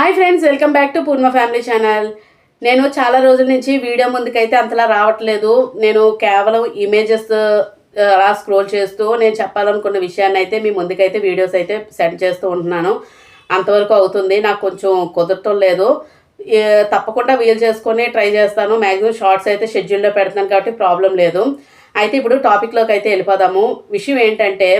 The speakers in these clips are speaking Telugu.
Hi friends welcome back to Purna family channel. నేను చాలా రోజుల నుంచి వీడియో ముందుకైతే అంతలా రావట్లేదు. నేను కేవలం ఇమేజెస్ అలా స్క్రోల్ చేస్తూ నేను చెప్పాలనుకున్న విషయాన్ని అయితే మీ ముందుకైతే వీడియోస్ అయితే సెండ్ చేస్తూ ఉంటున్నాను. అంతవరకు అవుతుంది నాకు కొంచెం కుదరటం లేదు. తప్పకుండా వీలు చేసుకొని ట్రై చేస్తాను. మ్యాక్సిమం షార్ట్స్ అయితే షెడ్యూల్లో పెడతాను కాబట్టి ప్రాబ్లం లేదు. అయితే ఇప్పుడు టాపిక్లోకి అయితే వెళ్ళిపోదాము. విషయం ఏంటంటే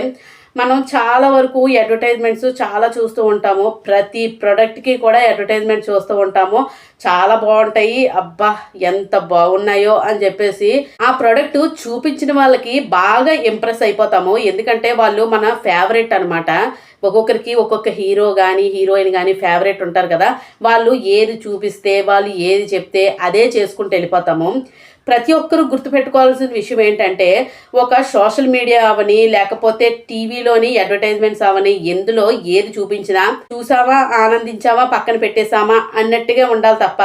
మనం చాలా వరకు అడ్వర్టైజ్మెంట్స్ చాలా చూస్తూ ఉంటాము. ప్రతి ప్రోడక్ట్కి కూడా అడ్వర్టైజ్మెంట్ చూస్తూ ఉంటాము. చాలా బాగుంటాయి. అబ్బా ఎంత బాగున్నాయో అని చెప్పేసి ఆ ప్రోడక్ట్ చూపించిన వాళ్ళకి బాగా ఇంప్రెస్ అయిపోతాము. ఎందుకంటే వాళ్ళు మన ఫేవరెట్ అన్నమాట. ఒక్కొక్కరికి ఒక్కొక్క హీరో కానీ హీరోయిన్ కానీ ఫేవరెట్ ఉంటారు కదా. వాళ్ళు ఏది చూపిస్తే వాళ్ళు ఏది చెప్తే అదే చేసుకుంటూ వెళ్ళిపోతాము. ప్రతి ఒక్కరూ గుర్తుపెట్టుకోవాల్సిన విషయం ఏంటంటే ఒక సోషల్ మీడియా అవని లేకపోతే టీవీలోని అడ్వర్టైజ్మెంట్స్ అవని ఎందులో ఏది చూపించినా చూసావా ఆనందించావా పక్కన పెట్టేశామా అన్నట్టుగా ఉండాలి తప్ప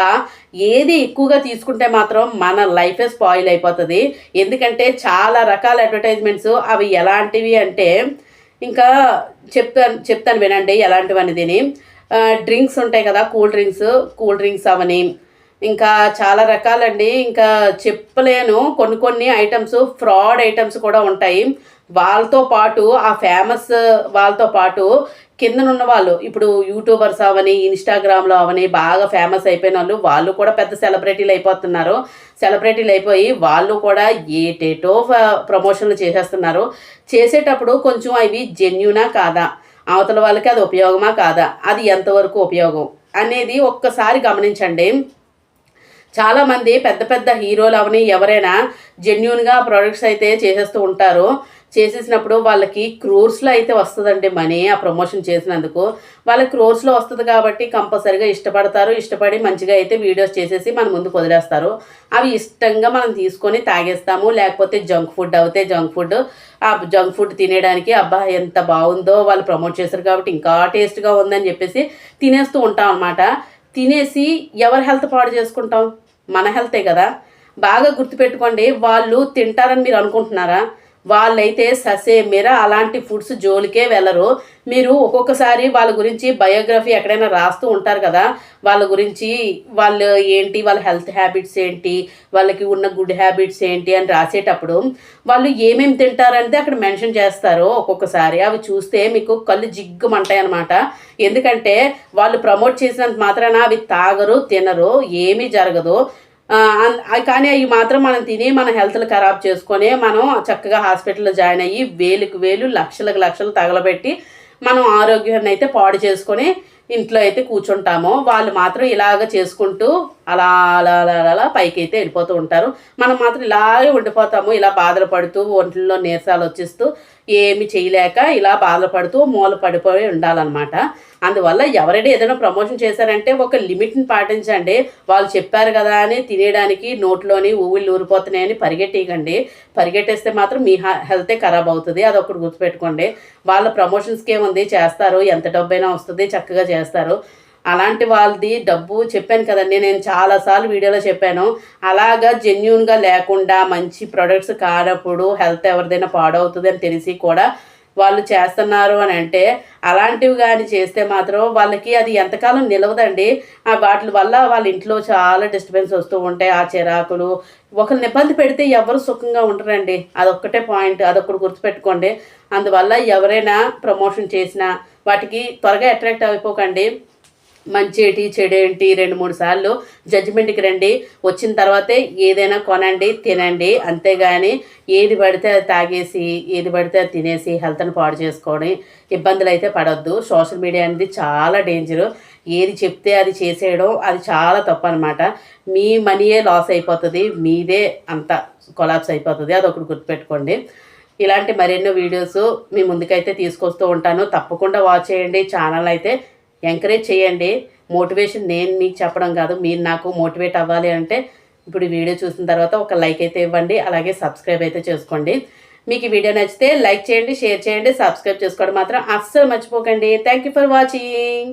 ఏది ఎక్కువగా తీసుకుంటే మాత్రం మన లైఫే స్పాయిల్ అయిపోతుంది. ఎందుకంటే చాలా రకాల అడ్వర్టైజ్మెంట్స్ అవి ఎలాంటివి అంటే ఇంకా చెప్తాను చెప్తాను వినండి ఎలాంటివి అనేది డ్రింక్స్ ఉంటాయి కదా కూల్ డ్రింక్స్ కూల్ డ్రింక్స్ అవని ఇంకా చాలా రకాలండి. ఇంకా చెప్పలేను. కొన్ని కొన్ని ఐటమ్స్ ఫ్రాడ్ ఐటమ్స్ కూడా ఉంటాయి. వాళ్ళతో పాటు ఆ ఫేమస్ వాళ్ళతో పాటు కిందనున్న వాళ్ళు ఇప్పుడు యూట్యూబర్స్ అవని ఇన్స్టాగ్రామ్లో అవని బాగా ఫేమస్ అయిపోయిన వాళ్ళు వాళ్ళు కూడా పెద్ద సెలబ్రిటీలు అయిపోతున్నారు. సెలబ్రిటీలు అయిపోయి వాళ్ళు కూడా ఏటేటో ఫ- ప్రమోషన్లు చేసేస్తున్నారు. చేసేటప్పుడు కొంచెం అవి జెన్యునా కాదా? అవతల వాళ్ళకి అది ఉపయోగమా కాదా? అది ఎంతవరకు ఉపయోగం? అనేది ఒక్కసారి గమనించండి. చాలామంది పెద్ద పెద్ద హీరోలు అవని ఎవరైనా జెన్యున్గా ప్రొడక్ట్స్ అయితే చేసేస్తూ ఉంటారు. చేసేసినప్పుడు వాళ్ళకి క్రోర్స్లో అయితే వస్తుందండి మనీ ఆ ప్రమోషన్ చేసినందుకు. వాళ్ళకి క్రోర్స్లో వస్తుంది కాబట్టి కంపల్సరీగా ఇష్టపడతారు. ఇష్టపడి మంచిగా అయితే వీడియోస్ చేసేసి మన ముందుకు వదిలేస్తారు. అవి ఇష్టంగా మనం తీసుకొని తాగేస్తాము. లేకపోతే జంక్ ఫుడ్ అవుతే జంక్ ఫుడ్ ఆ జంక్ ఫుడ్ తినేయడానికి అబ్బా ఎంత బాగుందో వాళ్ళు ప్రమోట్ చేశారు కాబట్టి ఇంకా టేస్ట్గా ఉందని చెప్పేసి తినేస్తూ ఉంటాం అనమాట తినేసి ఎవరి హెల్త్ పాడు చేసుకుంటాం? మన హెల్తే కదా? బాగా గుర్తుపెట్టుకోండి వాళ్ళు తింటారని మీరు అనుకుంటున్నారా? వాళ్ళైతే ససే మీర అలాంటి ఫుడ్స్ జోలికే వెళ్ళరు. మీరు ఒక్కొక్కసారి వాళ్ళ గురించి బయోగ్రఫీ ఎక్కడైనా రాస్తూ ఉంటారు కదా వాళ్ళ గురించి వాళ్ళు ఏంటి వాళ్ళ హెల్త్ హ్యాబిట్స్ ఏంటి వాళ్ళకి ఉన్న గుడ్ హ్యాబిట్స్ ఏంటి అని రాసేటప్పుడు వాళ్ళు ఏమేమి తింటారంటే అక్కడ మెన్షన్ చేస్తారో ఒక్కొక్కసారి. అవి చూస్తే మీకు కళ్ళు జిగ్గుమంటాయి అనమాట ఎందుకంటే వాళ్ళు ప్రమోట్ చేసినంత మాత్రాన అవి తాగరు తినరు ఏమీ జరగదు. కానీ అవి మాత్రం మనం తిని మన హెల్త్లు ఖరాబ్ చేసుకొని మనం చక్కగా హాస్పిటల్లో జాయిన్ అయ్యి వేలుకు వేలు లక్షలకు లక్షలు తగలబెట్టి మనం ఆరోగ్యాన్ని అయితే పాడు చేసుకొని ఇంట్లో అయితే కూర్చుంటాము. వాళ్ళు మాత్రం ఇలాగ చేసుకుంటూ అలా అలా అలా అలా పైకి అయితే వెళ్ళిపోతూ ఉంటారు. మనం మాత్రం ఇలాగే ఉండిపోతాము ఇలా బాధలు పడుతూ ఒంట్లో నీరసాలు వచ్చేస్తూ ఏమి చేయలేక ఇలా బాధలు పడుతూ మూల పడిపోయి ఉండాలన్నమాట. అందువల్ల ఎవరైనా ఏదైనా ప్రమోషన్ చేశారంటే ఒక లిమిట్ని పాటించండి. వాళ్ళు చెప్పారు కదా అని తినేయడానికి నోట్లోని ఊవిళ్ళు ఊరిపోతున్నాయని పరిగెట్టేయకండి. పరిగెట్టేస్తే మాత్రం మీ హెల్తే ఖరాబ్ అవుతుంది. అది ఒకటి గుర్తుపెట్టుకోండి. వాళ్ళ ప్రమోషన్స్కి ఏముంది చేస్తారు. ఎంత డబ్బైనా వస్తుంది? చక్కగా చేస్తారు. అలాంటి వాళ్ళది డబ్బు చెప్పాను కదండి నేను చాలాసార్లు వీడియోలో చెప్పాను. అలాగా జెన్యున్గా లేకుండా మంచి ప్రొడక్ట్స్ కానప్పుడు హెల్త్ ఎవరిదైనా పాడవుతుంది అని తెలిసి కూడా వాళ్ళు చేస్తున్నారు అని అంటే అలాంటివి కానీ చేస్తే మాత్రం వాళ్ళకి అది ఎంతకాలం నిలవదండి. ఆ వాటి వల్ల వాళ్ళ ఇంట్లో చాలా డిస్టర్బెన్స్ వస్తూ ఉంటాయి ఆ చిరాకులు. ఒకరిని ఇబ్బంది పెడితే ఎవరు సుఖంగా ఉండరండి. అదొక్కటే పాయింట్ అదొక్కటి గుర్తుపెట్టుకోండి. అందువల్ల ఎవరైనా ప్రమోషన్ చేసినా వాటికి త్వరగా అట్రాక్ట్ అయిపోకండి. మంచి ఏంటి చెడు ఏంటి రెండు మూడు సార్లు జడ్జిమెంట్కి రండి. వచ్చిన తర్వాతే ఏదైనా కొనండి తినండి. అంతేగాని ఏది పడితే అది తాగేసి ఏది పడితే అది తినేసి హెల్త్ని పాడు చేసుకొని ఇబ్బందులు అయితే పడొద్దు. సోషల్ మీడియా అనేది చాలా డేంజరు ఏది చెప్తే అది చేసేయడం అది చాలా తప్పు అనమాట మీ మనీయే లాస్ అయిపోతుంది మీదే అంత కొలాప్స్ అయిపోతుంది. అది ఒకటి గుర్తుపెట్టుకోండి. ఇలాంటి మరెన్నో వీడియోస్ మీ ముందుకైతే తీసుకొస్తూ ఉంటాను. తప్పకుండా వాచ్ చేయండి. ఛానల్ అయితే ఎంకరేజ్ చేయండి. మోటివేషన్ నేను మీకు చెప్పడం కాదు మీరు నాకు మోటివేట్ అవ్వాలి అంటే ఇప్పుడు ఈ వీడియో చూసిన తర్వాత ఒక లైక్ అయితే ఇవ్వండి అలాగే సబ్స్క్రైబ్ అయితే చేసుకోండి. మీకు ఈ వీడియో నచ్చితే లైక్ చేయండి షేర్ చేయండి సబ్స్క్రైబ్ చేసుకోవడం మాత్రం అస్సలు మర్చిపోకండి. Thank you for watching